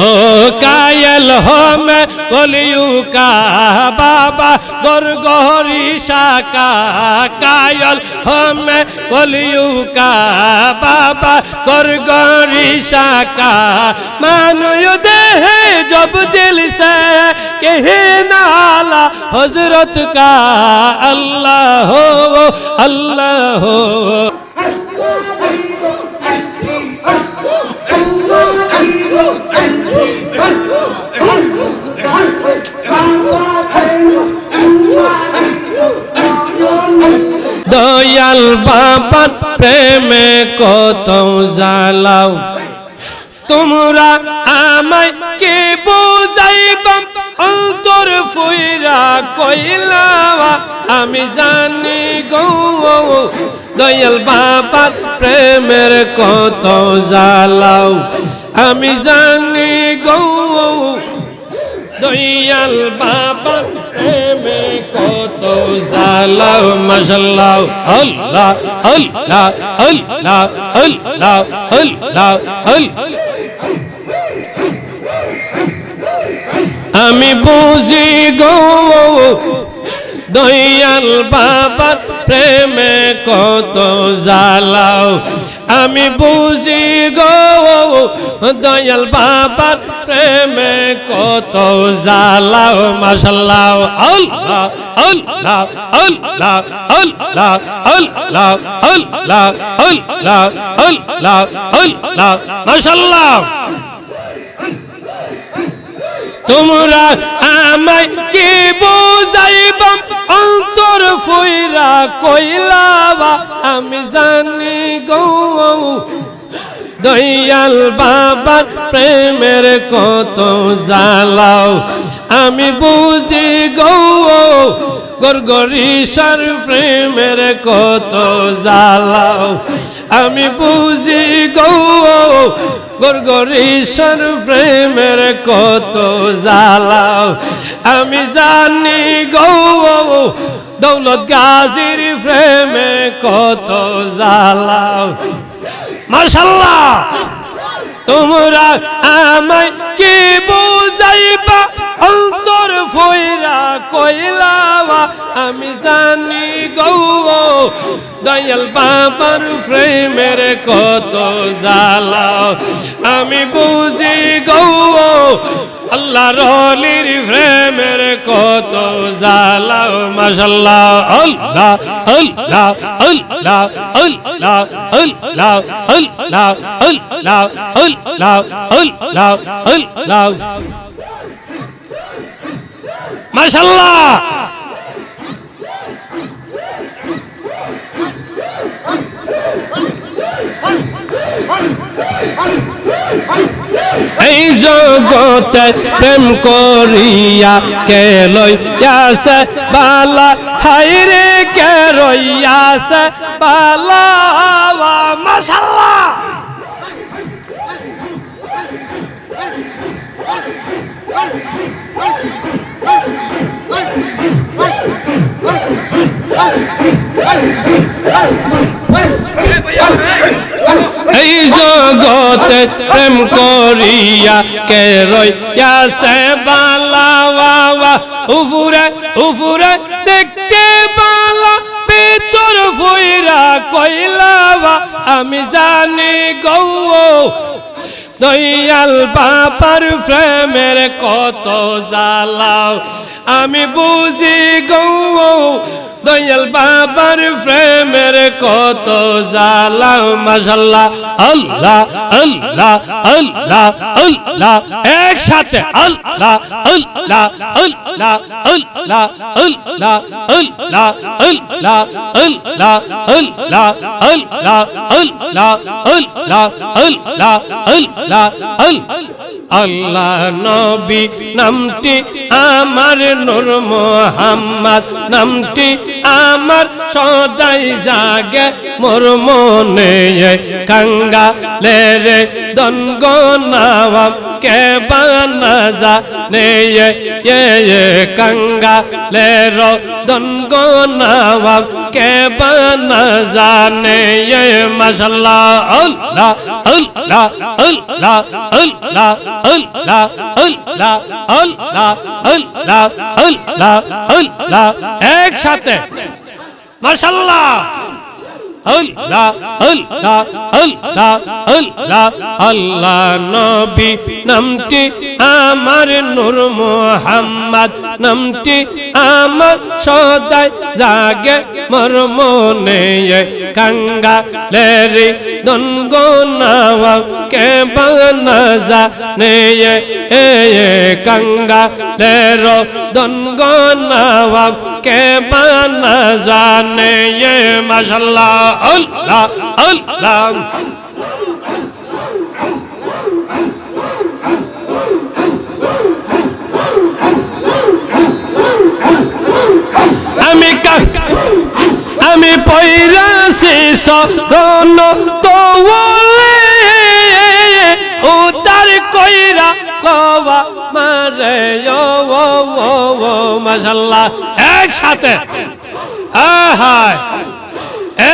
हो कायल हो मैं बोलियू का बाबा गुर गोरीशा का कायल हो मैं बोलियू का बाबा गुर गोरीशा का मानो दे जब दिल से कहे नाला हजरत का अल्लाह हो अल्लाह हो দয়াল বাবার প্রেমে কত জ্বালাও। তোমরা আমায় কে বুঝাইবাম অন্তর ফুইরা কইলাওয়া আমি জানি গো, দয়াল বাবার প্রেমের কত জ্বালাও। আমি জানি গো, দয়াল বাবা প্রেমে জালাও মাশাল্লাহ আল্লাহ আল্লাহ আল্লাহ আল্লাহ আল্লাহ আল্লাহ আমি বুঝি গো দয়াল বাবার প্রেমে কত জালাও আমি বুঝি গো, দয়াল বাবার প্রেমে কত জালাও মাশাল্লাহ, আল্লাহ আল্লাহ তোমরা আমায় কি বুঝাইবাম? অন্তর ফুইরা কইলাবা আমি জানি গো। দয়াল বাবার প্রেমের কত জ্বালাও, আমি বুঝি গো। গরগরিসার প্রেমের কত জ্বালাও আমি বুঝি গো গরগরিসার প্রেমের কত জালাও আমি জানি গো, দৌলত গাজীর প্রেমে কত জালাও মার্শাল্লাহ তোমরা আমায় কি বুঝাইবা? অন্তর ফইরা কইলাবা আমি জানি গৌ দয়াল বাবার প্রেমের কত জ্বালাও আমি বুঝি গৌ আল্লাহ রলির প্রেমের কত জ্বালাও মাশাল্লাহ আল্লাহ আল্লাহ আল্লাহ আল্লাহ আল্লাহ আল্লাহ আল্লাহ আল্লাহ আল্লাহ আল্লাহ মাশাল্লাহ এই জগতে প্রেম করিয়া কে লইয়াছে বালা? হাইরে কে রইয়াছে বালা? মাশাল্লাহ এই জগতে প্রেম করিয়া কে রইয়াছে বালা বাবা উফুরে উফুরে, দেখতে বালা। ভিতর ফুইরা কইলাবা আমি জানি গৌ দয়াল বাবার প্রেমের কত জ্বালাও আমি বুঝি গৌ দয়াল বাবার প্রেমের কত জালা মাশাল্লাহ। আল্লাহ আল্লাহ আল্লাহ আল্লাহ। একসাথে আল্লাহ আল্লাহ আল্লাহ আল্লাহ আল্লাহ আল্লাহ আল্লাহ আল্লাহ আল্লাহ আল্লাহ আল্লাহ আল্লাহ আল্লাহ নবী নামটি আমার নূর মোহাম্মদ নামটি আমার সদাই জাগে মোর মনে কাঙ্গা লে রে দনগ নাওয়াম কে বানা যা নে এ কাঙ্গা লে রো দনগ নাওয়াম কে বানা জানে এ মাশাল্লাহ আল্লাহ আল্লাহ আল্লাহ আল্লাহ আল্লাহ আল্লাহ একসাথে আল্লাহ আল্লাহ নবী নামটি আমার নূর মোহাম্মদ। নামটি আমার সদায় জাগে। মোর মনে গঙ্গা লেরি দন গোনাওয়া কে বানজা নে এ গঙ্গা লেরো দন গোনাওয়া কে বানজা নে মাশাল্লাহ আল্লাহ আল্লাহ আমি কা আমি পৈরাসি সরণ তোলে, ও তার কইরা লওয়া মারে, ও ও ও ও, মাশাল্লাহ, একসাথে, আহায়,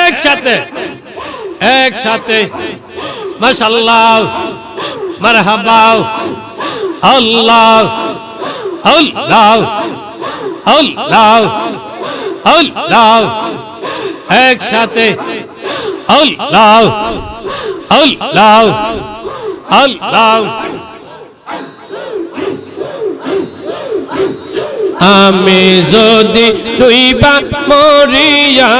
একসাথে একসাথে, মাশাল্লাহ, মারহাবা, আল্লাহ আল্লাহ আল্লাহ আল্লাহ একসাথে। আল্লাহ আল্লাহ আল্লাহ আমি যদি দুইবা মরি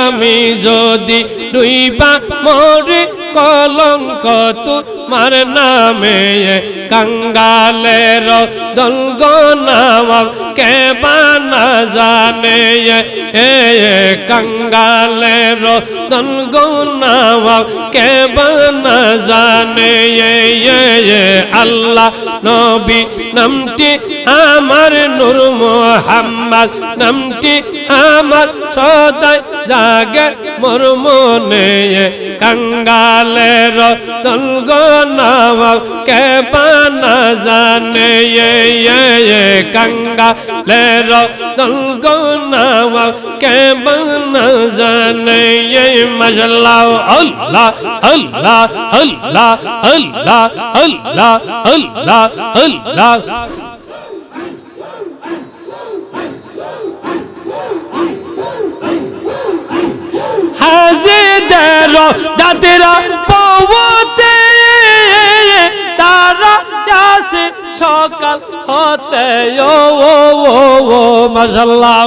আমি যদি দুইবা মরি কলঙ্ক তোমার নামে কাঙ্গালের দলগ নাম কে বানা জানে এ? কাঙ্গালের দলগ নাম কে বানা জানে আল্লাহ নবী নামটি আমার নূর মোহাম্মদ, নামটি আমার সদাই জাগে মোর মনে কাঙ্গালের দলগ নাম কে বানা জানে কাঙ্গালের দলগ নাম কে বানা জানে মশাল্লাহ আল্লাহ আল্লাহ আল্লাহ আল্লাহ আল্লাহ আল্লাহ আল্লাহ। হাজিদের দাদিরা পৌতে তারা আসে সকাল হতে। ও ও ও ও মাশাল্লাহ।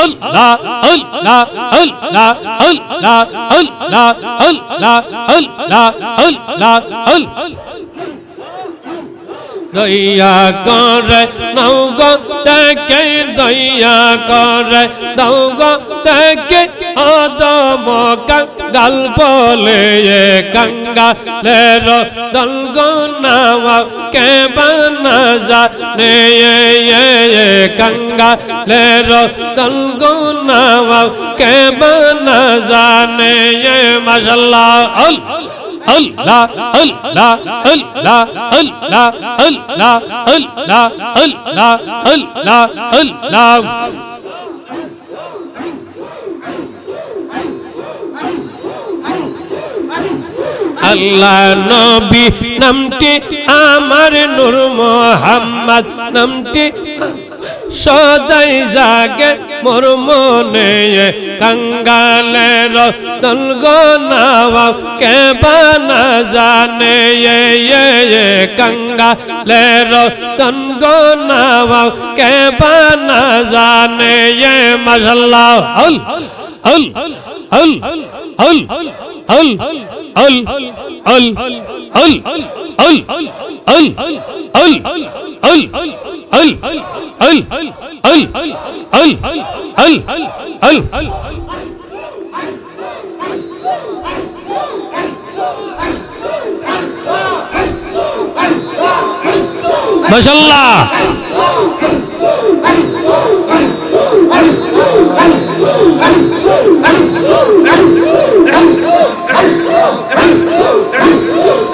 আল্লাহ। দয়া করে নৌ গো দেখে দয়া করে নৌ গো দেখে আদম কাঙ্গাল বলে কাঙ্গালের দল গো নামা কে বানাজা নে কাঙ্গালের দল গো নামা কে বানাজা নে মাশাল্লাহ Allah, Allah, Allah, Allah, Allah, Allah, Allah. আল্লাহ নবী নামটি আমার নূর মোহাম্মদ নামটি সদাই জাগে মোর মনে কাঙ্গালের দলগ নাওয়া কে বানা জানে কাঙ্গালের দলগ নাওয়া কে বানা জানে মাশাল্লাহ হল হল হল হল। হল হল হল হল হল হল হল হল হল হল হল হল হল হল হল হল হল হল মাশাল্লাহ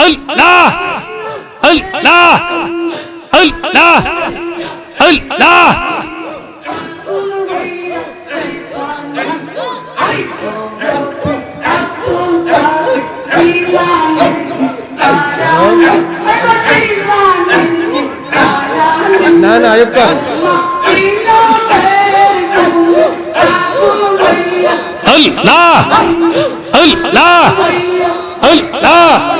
আল্লাহ আল্লাহ আল্লাহ আল্লাহ না না আয়ুক্তা Allah Allah Allah Allah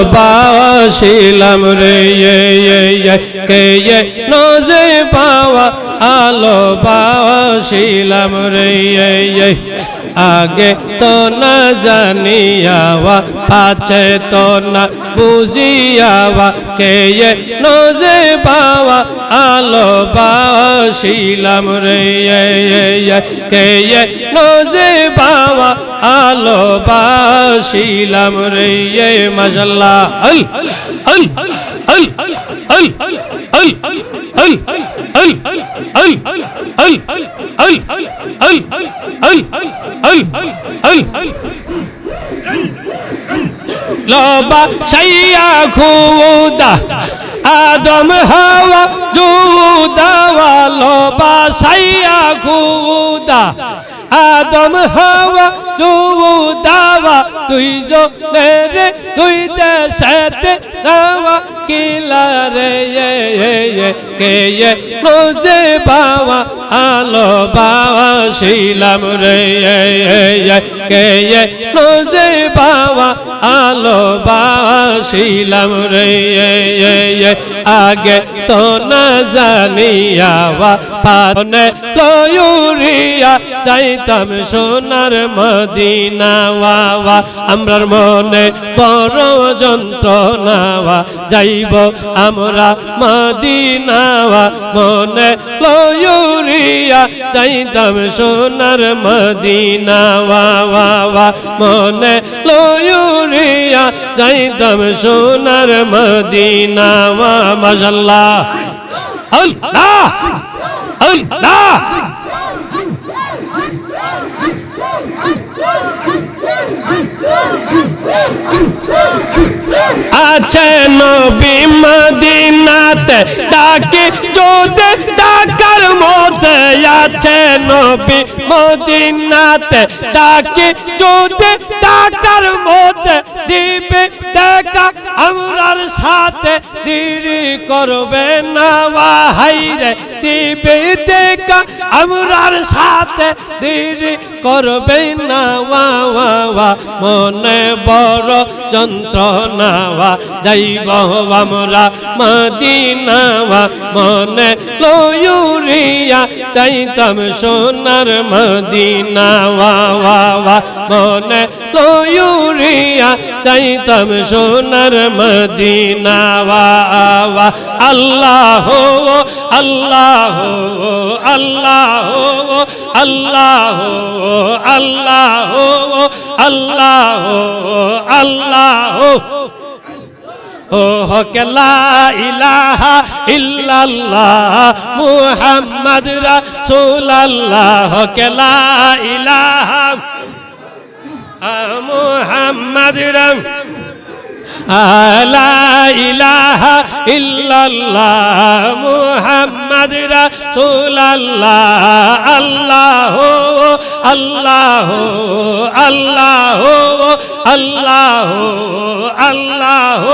আলো বাসিলাম রে কে নজে পাওয়া আলো বাসিলাম রে আগে তো না জানিয়াওয়া পাছে তো না বুঝিয়াওয়া কে নজে বাবা আলো বাসিলাম রে কে নজে বাবা আলো বাসিলাম রে মাশাল্লাহ আল আল লবা সাইয়া খুদা আদম হাওয়া জুদা লবা সাইয়া খুদা আদম হাওয়া জুদা দুই জো রে দুই দেশে রাওয়া কিলা রে কে খোঁজে পাওয়া, আলো বাবা শিলাম রে কে খোঁজে পাওয়া, আলো বাবা শিলাম রে আগে তো না জানিয়াওয়া পানে লয়ুরিয়া যাইতাম সোনার মদিনা ওয়াওয়া আমরার মনে বড় যন্ত্রণাওয়া যাইব আমরা মদিনাওয়া মনে লয়ুরিয়া যাইতাম সোনার মদিনা ওয়াওয়া মনে লয়ুরিয়া যাইতাম সোনার মদিনা, ওয়া। মাশাল্লাহ। আল্লাহ! আল্লাহ আছে নবী মদিনাতে ডাকে যদি ডাকার মতে আছে নবী মদিনাতে। ডাকে, যদি ডাকার মধ্যে দিবে, দেখা আমরার সাথে দেরি করবে না। হাইরে দিবে, দেখা আমরার সাথে দেরি করবে না। মনে বড় যন্ত্রণাওয়া যাইব আমরা মদিনাওয়া মনে লয়ুরিয়া, যাইতাম সোনার মদিনাওয়া ওয়া ওয়া মনে লয়ুরিয়া যাইতাম সোনার মদিনা মিনা ওয়া আল্লাহ আল্লাহ আল্লাহ আল্লাহ আল্লাহ আল্লাহ আল্লাহ ও হকে লা ইলাহা ইল্লাল্লাহ মুহাম্মদ রাসূলুল্লাহ কেলা ইলাহা মুহাম্মদ রাসূল ইলাহা ইল্লাল্লাহ মুহাম্মদ রাসূলুল্লাহ আল্লাহ আল্লাহ আল্লাহ আল্লাহ আল্লাহ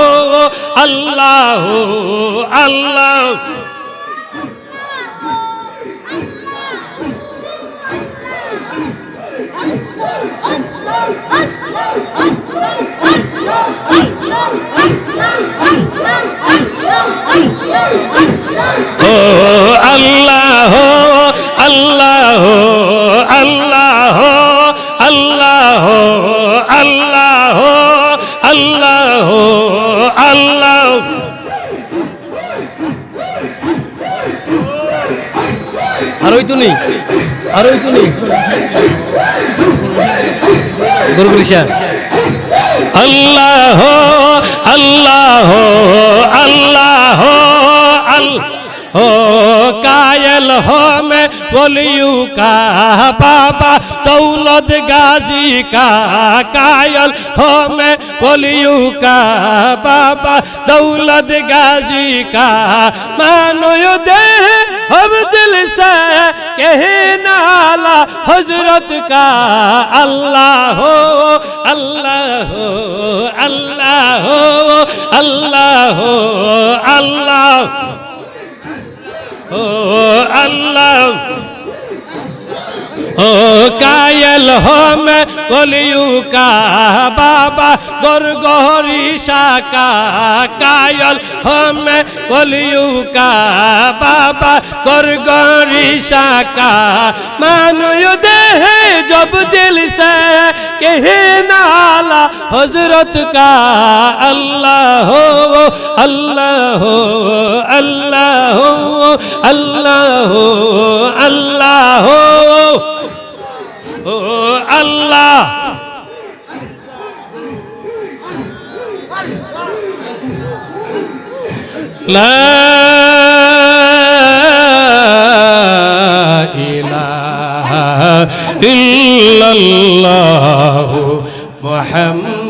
আল্লাহ আল্লাহ আল্লাহ আল্লাহ আল্লাহ আল্লাহ আল্লাহ আল্লাহ আল্লাহ। আর ওই তো নেই, আর ওই তো নেই। গুরুগুলিশা আল্লাহ আল্লাহ আল্লাহ আল্লাহ। हो कायल हो मैं बोलियू का बाबा दौलत गाजी का कायल हो मैं बोलियू का बाबा दौलत गाजी का मानो यो दे अब दिल से कहे नाला हजरत का अल्लाह हो अल्लाह हो अल्लाह हो अल्लाह हो अल्लाह ও আল্লাহ ओ कायल हो मैं बोलियू का बाबा गोरगोरी शाका कायल हो मैं बोलियू का बाबा गोरगोरी शाका मानो यो दे जब दिल से कहे नाला हजरत का अल्लाह हो अल्लाह हो अल्लाह हो अल्लाह हो अल्लाह हो ও আল্লাহ। ইহ মোহাম্মদ